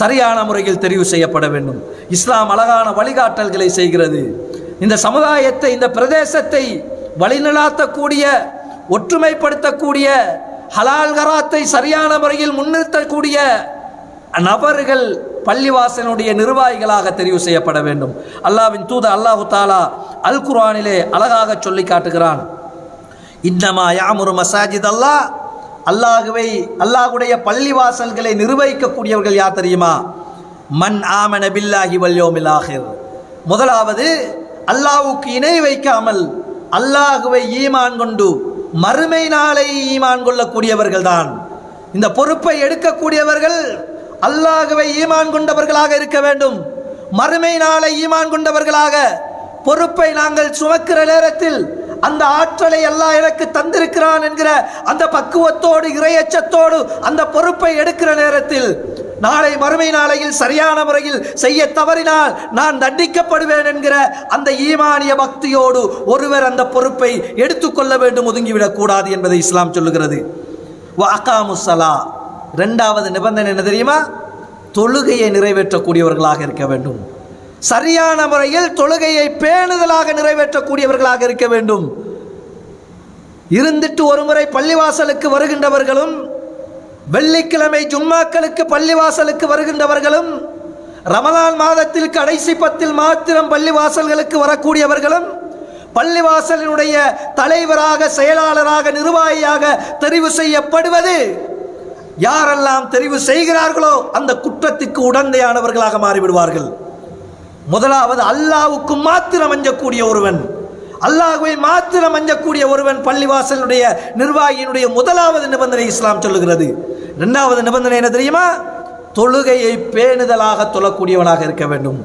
சரியான முறையில் தெரிவு செய்யப்பட வேண்டும். இஸ்லாம் அழகான வழிகாட்டல்களை செய்கிறது. இந்த சமுதாயத்தை இந்த பிரதேசத்தை வழிநடாத்தக்கூடிய ஒற்றுமைப்படுத்தக்கூடிய ஹலால் கராத்தை சரியான முறையில் முன்னிறுத்தக்கூடிய நபர்கள் பள்ளிவாசனுடைய நிர்வாகிகளாக தெரிவு செய்யப்பட வேண்டும். அல்லாவின் தூத அல்லாஹு தாலா அல் குர்ஆனிலே அழகாக சொல்லி காட்டுகிறான். இன்னமா யாமுரு மசாஜித் அல்லாஹ் அல்லாஹுவை அல்லாஹுடைய பள்ளிவாசல்களை நிர்வகிக்கக்கூடியவர்கள் யார் தெரியுமா? மண் ஆமன பில்லாஹி வல்யோமில் ஆகிர். முதலாவது அல்லாஹுக்கு இணை வைக்காமல் அல்லாஹுவை ஈமான் கொண்டு மறுமை நாளை ஈமான் கொள்ளக்கூடியவர்கள் தான் இந்த பொறுப்பை எடுக்கக்கூடியவர்கள் அல்லாஹுவை ஈமான் கொண்டவர்களாக இருக்க வேண்டும். மறுமை நாளை ஈமான் கொண்டவர்களாக பொறுப்பை நாங்கள் சுமக்கிற நேரத்தில் அந்த ஆற்றலை எல்லாம் எனக்கு தந்திருக்கிறான் என்கிற அந்த பக்குவத்தோடு இரையச்சத்தோடு அந்த பொறுப்பை எடுக்கிற நேரத்தில் நாளை மறுமை நாளையில் சரியான முறையில் செய்ய தவறினால் நான் தண்டிக்கப்படுவேன் என்கிற அந்த ஈமானிய பக்தியோடு ஒருவர் அந்த பொறுப்பை எடுத்துக்கொள்ள வேண்டும் ஒதுங்கிவிடக் கூடாது என்பதை இஸ்லாம் சொல்லுகிறது. வாக்காமுசலா ரெண்டாவது நிபந்தனை என்ன தெரியுமா? தொழுகையை நிறைவேற்றக்கூடியவர்களாக இருக்க வேண்டும். சரியான முறையில் தொழுகையை பேணுதலாக நிறைவேற்றக்கூடியவர்களாக இருக்க வேண்டும். இருந்துட்டு ஒருமுறை பள்ளிவாசலுக்கு வருகின்றவர்களும் வெள்ளிக்கிழமை ஜும்மாக்களுக்கு பள்ளிவாசலுக்கு வருகின்றவர்களும் ரமலான் மாதத்தில் கடைசி பத்தில் மாத்திரம் பள்ளிவாசல்களுக்கு வரக்கூடியவர்களும் பள்ளிவாசலினுடைய தலைவராக செயலாளராக நிர்வாகியாக தெரிவு செய்யப்படுவது யாரெல்லாம் தெரிவு செய்கிறார்களோ அந்த குற்றத்திற்கு உடந்தையானவர்களாக மாறிவிடுவார்கள். முதலாவது அல்லாவுக்கு மாத்திரம் அஞ்சக்கூடிய ஒருவன். அல்லாஹுவை மாத்திரம் அஞ்சக்கூடிய ஒருவன் பள்ளிவாசலுடைய நிர்வாகியினுடைய முதலாவது நிபந்தனை இஸ்லாம் சொல்லுகிறது. இரண்டாவது நிபந்தனை என்ன தெரியுமா? தொழுகையை பேணுதலாக தொழக்கூடியவனாக இருக்க வேண்டும்.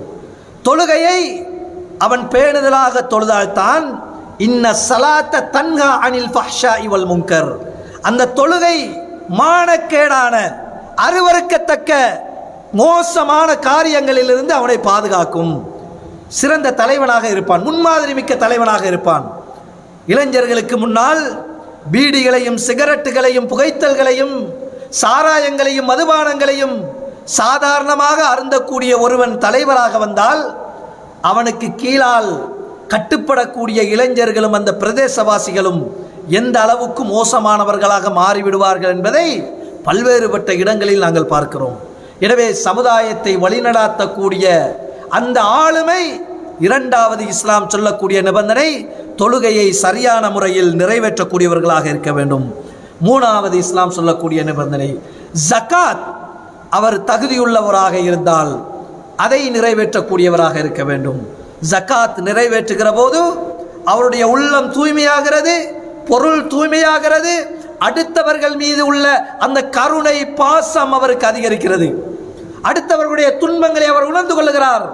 தொழுகையை அவன் பேணுதலாக தொழுதால்தான் இன்ன சலாத்த தன்ஹா அனில் ஃபஹ்ஷா இவள் முங்கர் அந்த தொழுகை மானக்கேடான அருவருக்கத்தக்க மோசமான காரியங்களிலிருந்து அவனை பாதுகாக்கும். சிறந்த தலைவனாக இருப்பான். முன்மாதிரி மிக்க தலைவனாக இருப்பான். இளைஞர்களுக்கு முன்னால் பீடிகளையும் சிகரெட்டுகளையும் புகைத்தல்களையும் சாராயங்களையும் மதுபானங்களையும் சாதாரணமாக அருந்தக்கூடிய ஒருவன் தலைவராக வந்தால் அவனுக்கு கீழால் கட்டுப்படக்கூடிய இளைஞர்களும் அந்த பிரதேசவாசிகளும் எந்த அளவுக்கு மோசமானவர்களாக மாறிவிடுவார்கள் என்பதை பல்வேறுபட்ட இடங்களில் நாங்கள் பார்க்கிறோம். எனவே சமுதாயத்தை வழிநடாத்தக்கூடிய அந்த ஆளுமை இரண்டாவது இஸ்லாம் சொல்லக்கூடிய நிபந்தனை தொழுகையை சரியான முறையில் நிறைவேற்றக்கூடியவர்களாக இருக்க வேண்டும். மூணாவது இஸ்லாம் சொல்லக்கூடிய நிபந்தனை ஜக்காத் அவர் தகுதியுள்ளவராக இருந்தால் அதை நிறைவேற்றக்கூடியவராக இருக்க வேண்டும். ஜக்காத் நிறைவேற்றுகிற போது அவருடைய உள்ளம் தூய்மையாகிறது பொருள் தூய்மையாகிறது அடுத்தவர்கள் மீது உள்ள அந்த கருணை பாசம் அவருக்கு அதிகரிக்கிறது. அடுத்தவர்களுடைய துன்பங்களை அவர் உணர்ந்து கொள்கிறார்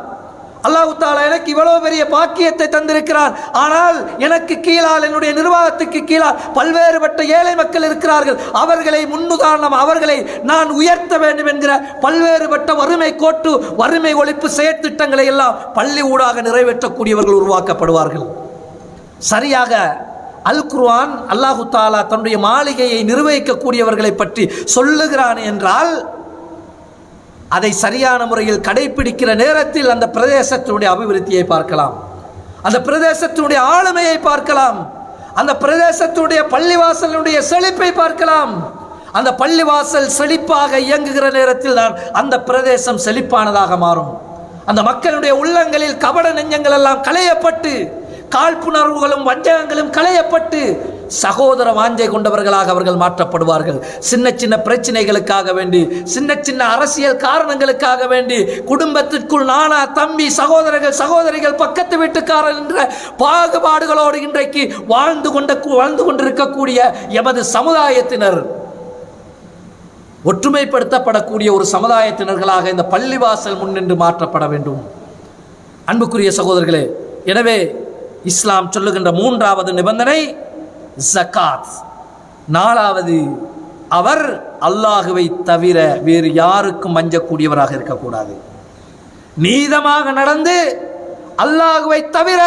அல்லாஹு தாலா எனக்கு இவ்வளவு பெரிய பாக்கியத்தை தந்திருக்கிறார். ஆனால் எனக்கு கீழால் என்னுடைய நிர்வாகத்துக்கு கீழால் பல்வேறுபட்ட ஏழை மக்கள் இருக்கிறார்கள். அவர்களை முன்னுதாரணம் அவர்களை நான் உயர்த்த வேண்டும் என்கிற பல்வேறுபட்ட வறுமை கோட்டு வறுமை ஒழிப்பு செயற்திட்டங்களை எல்லாம் பள்ளி ஊடாக நிறைவேற்றக்கூடியவர்கள் உருவாக்கப்படுவார்கள். சரியாக அல் குர்வான் அல்லாஹு தாலா தன்னுடைய மாளிகையை நிர்வகிக்கக்கூடியவர்களை பற்றி சொல்லுகிறான் என்றால் அதை சரியான முறையில் கடைபிடிக்கிற நேரத்தில் அந்த பிரதேசத்தினுடைய அபிவிருத்தியை பார்க்கலாம். அந்த பிரதேசத்தினுடைய ஆளுமையை பார்க்கலாம். அந்த பிரதேசத்துடைய பள்ளிவாசலினுடைய செழிப்பை பார்க்கலாம். அந்த பள்ளிவாசல் செழிப்பாக இயங்குகிற நேரத்தில் தான் அந்த பிரதேசம் செழிப்பானதாக மாறும். அந்த மக்களுடைய உள்ளங்களில் கபட நெஞ்சங்கள் எல்லாம் களையப்பட்டு காழ்ப்புணர்வுகளும் வஞ்சகங்களும் களையப்பட்டு சகோதர வாஞ்சை கொண்டவர்களாக அவர்கள் மாற்றப்படுவார்கள். சின்ன சின்ன பிரச்சனைகளுக்காக வேண்டி சின்ன சின்ன அரசியல் காரணங்களுக்காக வேண்டி குடும்பத்திற்குள் நானா தம்பி சகோதரர்கள் சகோதரிகள் பக்கத்து வீட்டுக்காரர் என்ற பாகுபாடுகளோடு இன்றைக்கு வாழ்ந்து கொண்ட வாழ்ந்து கொண்டிருக்கக்கூடிய எமது சமுதாயத்தினர் ஒற்றுமைப்படுத்தப்படக்கூடிய ஒரு சமுதாயத்தினர்களாக இந்த பள்ளிவாசல் முன்னின்று மாற்றப்பட வேண்டும். அன்புக்குரிய சகோதரர்களே எனவே இஸ்லாம் சொல்லுகின்ற மூன்றாவது நிபந்தனை ஜக்காத் நாலாவது அவர் அல்லாஹுவை தவிர வேறு யாருக்கும் மஞ்சக்கூடியவராக இருக்கக்கூடாது. நீதமாக நடந்து அல்லாஹுவை தவிர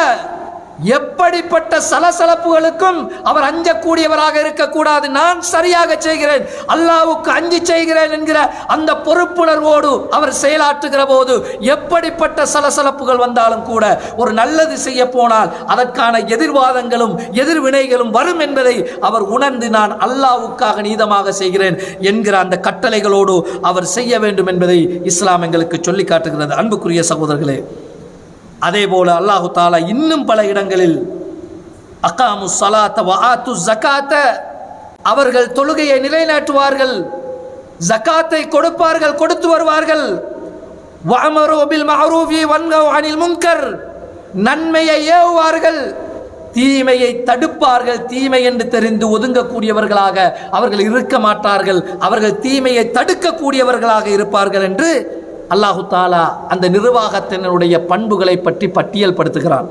எப்படிப்பட்ட சலசலப்புகளுக்கும் அவர் அஞ்சக்கூடியவராக இருக்கக்கூடாது. நான் சரியாக செய்கிறேன். அல்லாவுக்கு அஞ்சி செய்கிறேன் என்கிற அந்த பொறுப்புணர்வோடு அவர் செயலாற்றுகிற போது எப்படிப்பட்ட சலசலப்புகள் வந்தாலும் கூட ஒரு நல்லது செய்ய போனால் அதற்கான எதிர்வாதங்களும் எதிர்வினைகளும் வரும் என்பதை அவர் உணர்ந்து நான் அல்லாவுக்காக நீதமாக செய்கிறேன் என்கிற அந்த கட்டளைகளோடு அவர் செய்ய வேண்டும் என்பதை இஸ்லாம் எங்களுக்கு சொல்லி காட்டுகிறது. அன்புக்குரிய சகோதரர்களே அதே போல அல்லாஹு தாலா இன்னும் பல இடங்களில் அக்காமு சலாத்த வஆத்து ஜக்காத்த அவர்கள் தொழுகையை நிலைநாட்டுவார்கள் ஜகாத்தை கொடுப்பார்கள் கொடுத்து வருவார்கள். வாமரோபில் பில் மஅரூஃபி அனில் முன்கர் நன்மையை ஏவுவார்கள். தீமையை தடுப்பார்கள் தீமை என்று தெரிந்து ஒதுங்கக்கூடியவர்களாக அவர்கள் இருக்க மாட்டார்கள். அவர்கள் தீமையை தடுக்கக்கூடியவர்களாக இருப்பார்கள் என்று அல்லாஹு தாலா அந்த நிர்வாகத்தினருடைய பண்புகளை பற்றி பட்டியல் படுத்துகிறான்